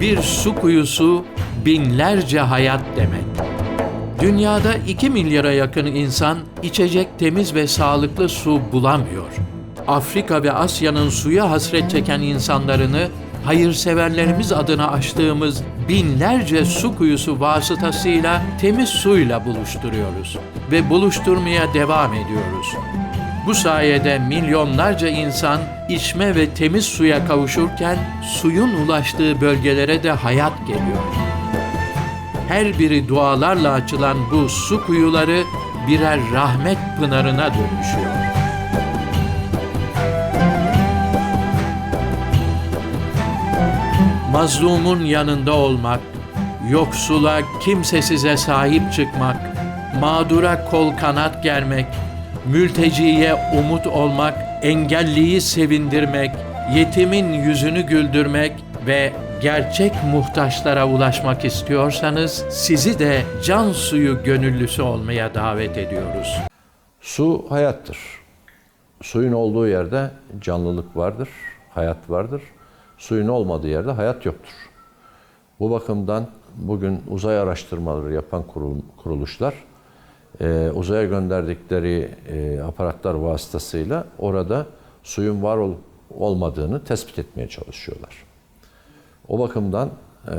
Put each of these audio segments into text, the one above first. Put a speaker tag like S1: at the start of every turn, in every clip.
S1: Bir su kuyusu binlerce hayat demek. Dünyada 2 milyara yakın insan içecek temiz ve sağlıklı su bulamıyor. Afrika ve Asya'nın suya hasret çeken insanlarını hayırseverlerimiz adına açtığımız binlerce su kuyusu vasıtasıyla temiz suyla buluşturuyoruz ve buluşturmaya devam ediyoruz. Bu sayede milyonlarca insan içme ve temiz suya kavuşurken suyun ulaştığı bölgelere de hayat geliyor. Her biri dualarla açılan bu su kuyuları birer rahmet pınarına dönüşüyor. Mazlumun yanında olmak, yoksula, kimsesize sahip çıkmak, mağdura kol kanat germek, mülteciye umut olmak, engelliyi sevindirmek, yetimin yüzünü güldürmek ve gerçek muhtaçlara ulaşmak istiyorsanız sizi de can suyu gönüllüsü olmaya davet ediyoruz.
S2: Su hayattır. Suyun olduğu yerde canlılık vardır, hayat vardır. Suyun olmadığı yerde hayat yoktur. Bu bakımdan bugün uzay araştırmaları yapan kurul- kuruluşlar e, uzaya gönderdikleri e, aparatlar vasıtasıyla orada suyun var olup olmadığını tespit etmeye çalışıyorlar. O bakımdan e,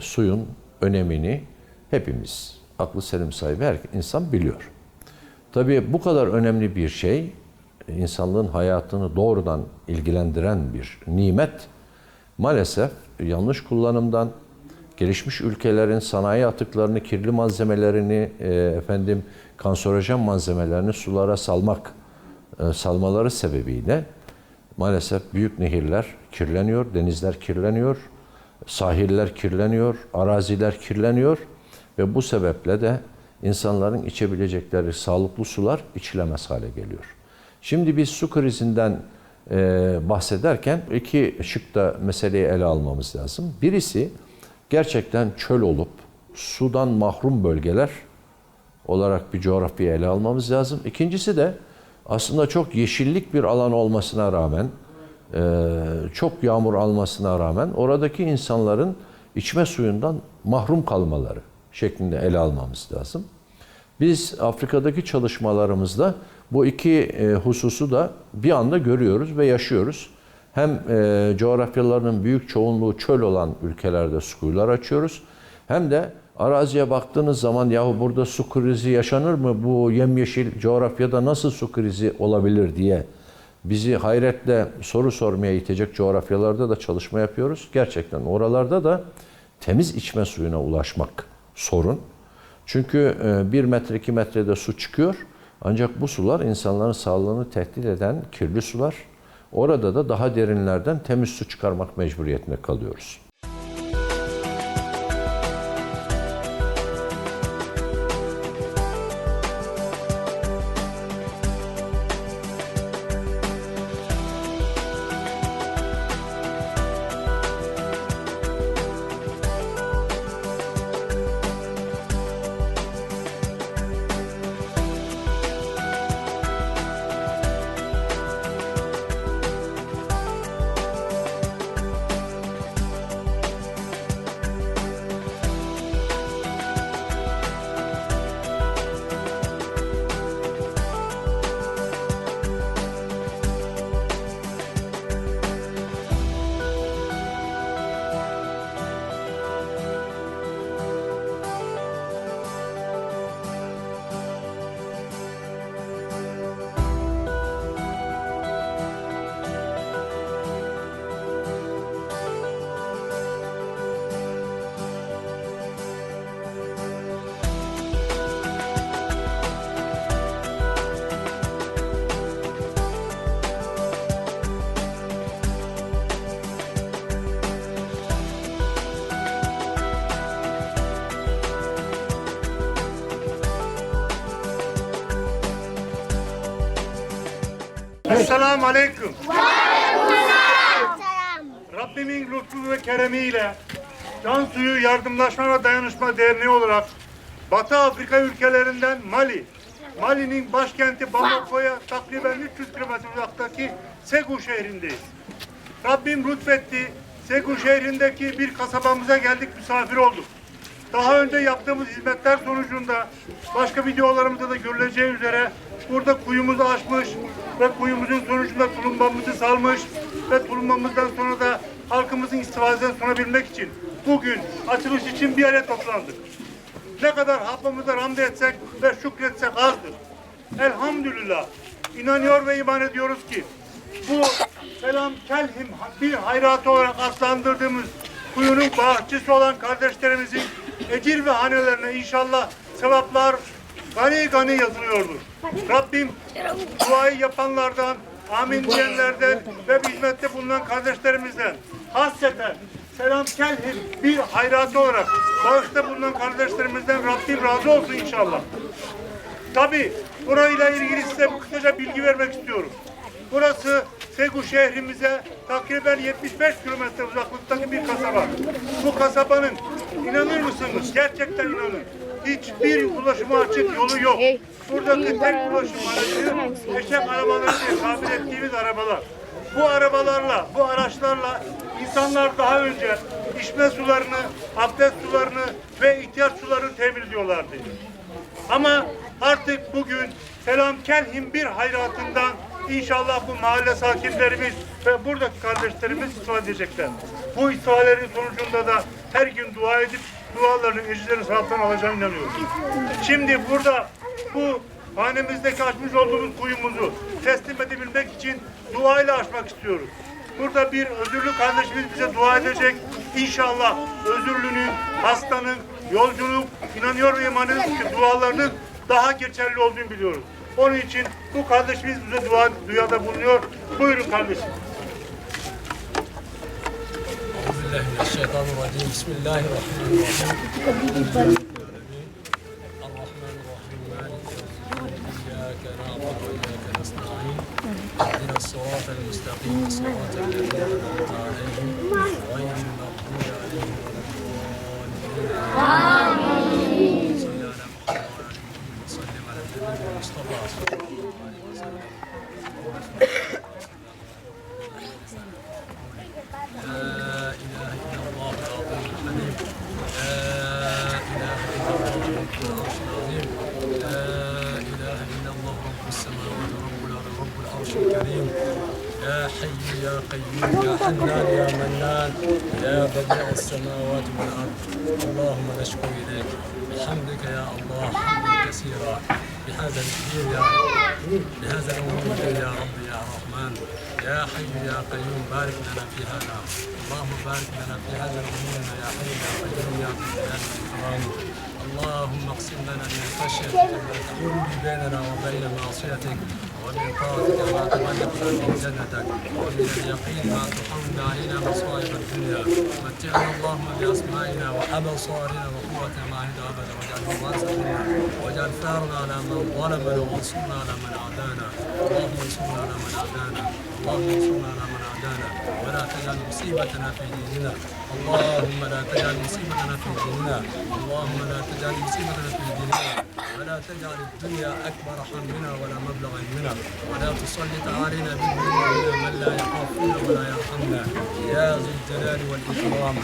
S2: suyun önemini hepimiz, aklı selim sahibi her insan biliyor. Tabii bu kadar önemli bir şey, insanlığın hayatını doğrudan ilgilendiren bir nimet, maalesef yanlış kullanımdan, gelişmiş ülkelerin sanayi atıklarını, kirli malzemelerini, e, efendim kanserojen malzemelerini sulara salmak, e, salmaları sebebiyle maalesef büyük nehirler kirleniyor, denizler kirleniyor, sahiller kirleniyor, araziler kirleniyor ve bu sebeple de insanların içebilecekleri sağlıklı sular içilemez hale geliyor. Şimdi biz su krizinden e, bahsederken iki şıkta meseleyi ele almamız lazım. Birisi gerçekten çöl olup sudan mahrum bölgeler olarak bir coğrafyayı ele almamız lazım. İkincisi de aslında çok yeşillik bir alan olmasına rağmen, e, çok yağmur almasına rağmen oradaki insanların içme suyundan mahrum kalmaları şeklinde ele almamız lazım. Biz Afrika'daki çalışmalarımızda bu iki e, hususu da bir anda görüyoruz ve yaşıyoruz. Hem e, coğrafyalarının büyük çoğunluğu çöl olan ülkelerde su kuyular açıyoruz. Hem de araziye baktığınız zaman yahu burada su krizi yaşanır mı? Bu yemyeşil coğrafyada nasıl su krizi olabilir diye bizi hayretle soru sormaya itecek coğrafyalarda da çalışma yapıyoruz. Gerçekten oralarda da temiz içme suyuna ulaşmak sorun. Çünkü e, bir metre iki metrede su çıkıyor. Ancak bu sular insanların sağlığını tehdit eden kirli sular. Orada da daha derinlerden temiz su çıkarmak mecburiyetinde kalıyoruz.
S3: Esselamu Aleyküm. Rabbimin lütfu ve keremiyle Can Suyu Yardımlaşma ve Dayanışma Derneği olarak Batı Afrika ülkelerinden Mali, Mali'nin başkenti Bamako'ya takriben 300 kilometre uzaktaki Segu şehrindeyiz. Rabbim lütfetti, Segu şehrindeki bir kasabamıza geldik, misafir olduk. Daha önce yaptığımız hizmetler sonucunda başka videolarımızda da görüleceği üzere burada kuyumuzu açmış ve kuyumuzun sonucunda tulumbamızı salmış ve tulumbamızdan sonra da halkımızın istifadesini sunabilmek için bugün açılış için bir yere toplandık. Ne kadar Rabbimize hamd etsek ve şükretsek azdır. Elhamdülillah. İnanıyor ve iman ediyoruz ki bu selam kelhim bir hayratı olarak adlandırdığımız kuyunun bahçesi olan kardeşlerimizin ecir ve hanelerine inşallah sevaplar gani gani yazılıyordur. Rabbim duayı yapanlardan, amin diyenlerden ve hizmette bulunan kardeşlerimizden hasreten selam kelhim bir hayratı olarak bağışta bulunan kardeşlerimizden Rabbim razı olsun inşallah. Tabii burayla ilgili size kısaca bilgi vermek istiyorum. Burası Segu şehrimize takriben 75 kilometre uzaklıktaki bir kasaba. Bu kasabanın inanır mısınız? Gerçekten inanın. Hiçbir ulaşıma açık yolu yok. Buradaki tek ulaşım aracı eşek arabaları diye tabir ettiğimiz arabalar. Bu arabalarla, bu araçlarla insanlar daha önce içme sularını, abdest sularını ve ihtiyaç sularını temin ediyorlardı. Ama artık bugün Selam Kelhim bir hayratından inşallah bu mahalle sakinlerimiz ve buradaki kardeşlerimiz istifade edecekler. Bu istifadelerin sonucunda da her gün dua edip dualarının ecirlerini sağlıktan alacağına inanıyorum. Şimdi burada bu hanemizdeki açmış olduğumuz kuyumuzu teslim edebilmek için duayla açmak istiyoruz. Burada bir özürlü kardeşimiz bize dua edecek. İnşallah özürlünün, hastanın, yolculuk, inanıyor ve iman ki dualarının daha geçerli olduğunu biliyoruz. Onun için bu kardeşimiz bize dua, duyada bulunuyor. Buyurun kardeşim.
S4: أعوذ بالله من الشيطان الرجيم بسم قيوم يا حنان يا منان يا بديع السماوات والأرض اللهم نشكو إليك بحمدك يا الله حمدا كثيرا بهذا الكبير يا رب بهذا الأمور يا رب. يا رحمن يا حي يا قيوم بارك لنا في هذا اللهم بارك لنا في هذا الأمور يا حي يا قيوم يا ذا الجلال والإكرام اللهم اقسم لنا من خشيتك ما تحول بيننا وبين معصيتك ومن طاعتك ما تبلغنا من جنتك ومن اليقين ما تحول علينا مصائب الدنيا متعنا اللهم بأسمائنا وأبصارنا وقوتنا ما عند أبدا واجعله منا واجعل ثارنا على من ظلمنا وانصرنا على من عادانا اللهم انصرنا على من عادانا اللهم انصرنا على من عادانا ولا تجعل مصيبتنا في ديننا. اللهم لا تجعل مصيبتنا في ديننا. اللهم لا تجعل مصيبتنا في ديننا. ولا تجعل الدنيا أكبر همنا ولا مبلغ علمنا. ولا تسلط علينا بذنوبنا من لا يخافنا ولا يرحمنا. يا ذو الجلال والإكرام.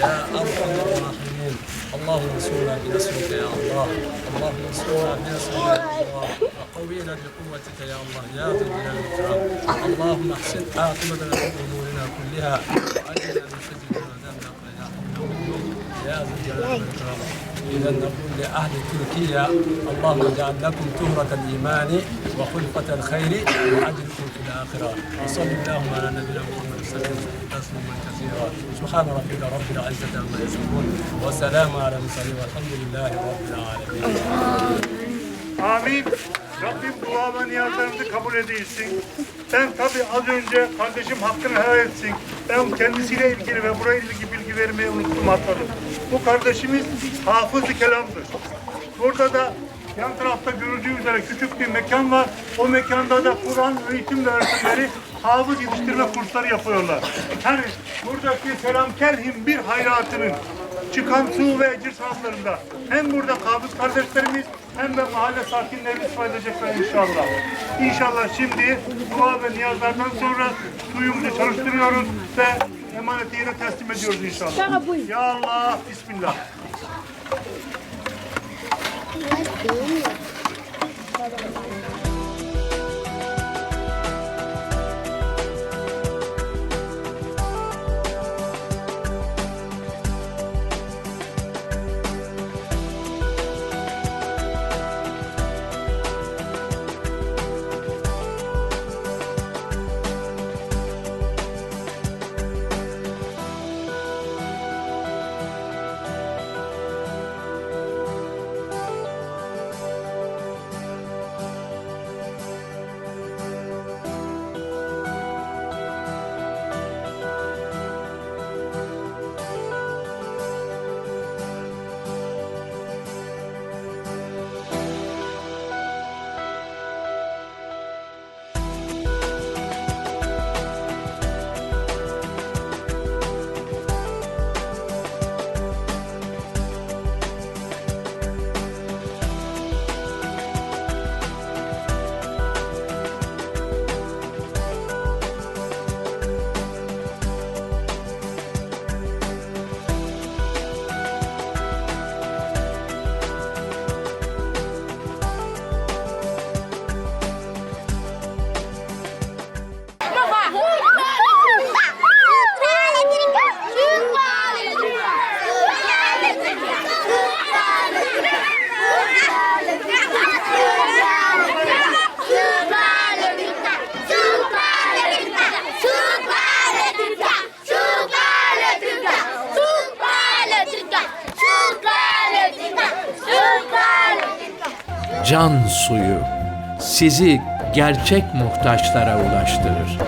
S4: يا أرحم الراحمين. اللهم انصرنا بنصرك يا الله. اللهم انصرنا بنصرك يا الله. وقوينا بقوتك يا الله. يا ذو الجلال والإكرام. اللهم احسن عاقبتنا في أمورنا كلها. وأجرنا من خزي وعذاب الآخرة يا ذو الجلال والإكرام. إذا نقول لأهل تركيا اللهم اجعل لكم تهرة الإيمان وخلفة الخير وأجركم في الآخرة. وصل اللهم على نبينا محمد وسلم تسليما كثيرا. سبحان ربك رب العزة عما يصفون وسلام على المرسلين والحمد لله رب العالمين.
S3: Amin. Rabbim dua ve niyazlarımızı kabul edilsin. Ben tabi az önce kardeşim hakkını helal etsin. Ben kendisiyle ilgili ve buraya ilgili bilgi vermeyi unuttum atladım. Bu kardeşimiz hafız-ı kelamdır. Burada da yan tarafta görüldüğü üzere küçük bir mekan var. O mekanda da Kur'an eğitim ve öğretimleri hafız yetiştirme kursları yapıyorlar. Yani buradaki Selam Kelhim bir hayratının çıkan su ve ecir sahaflarında hem burada kabız kardeşlerimiz hem de mahalle sakinlerimiz faydalanacaklar inşallah. İnşallah şimdi dua ve niyazlardan sonra suyumuzu çalıştırıyoruz ve
S1: emaneti yine teslim ediyoruz inşallah. Ya Allah, Bismillah. Thank you.
S5: can suyu sizi gerçek muhtaçlara ulaştırır.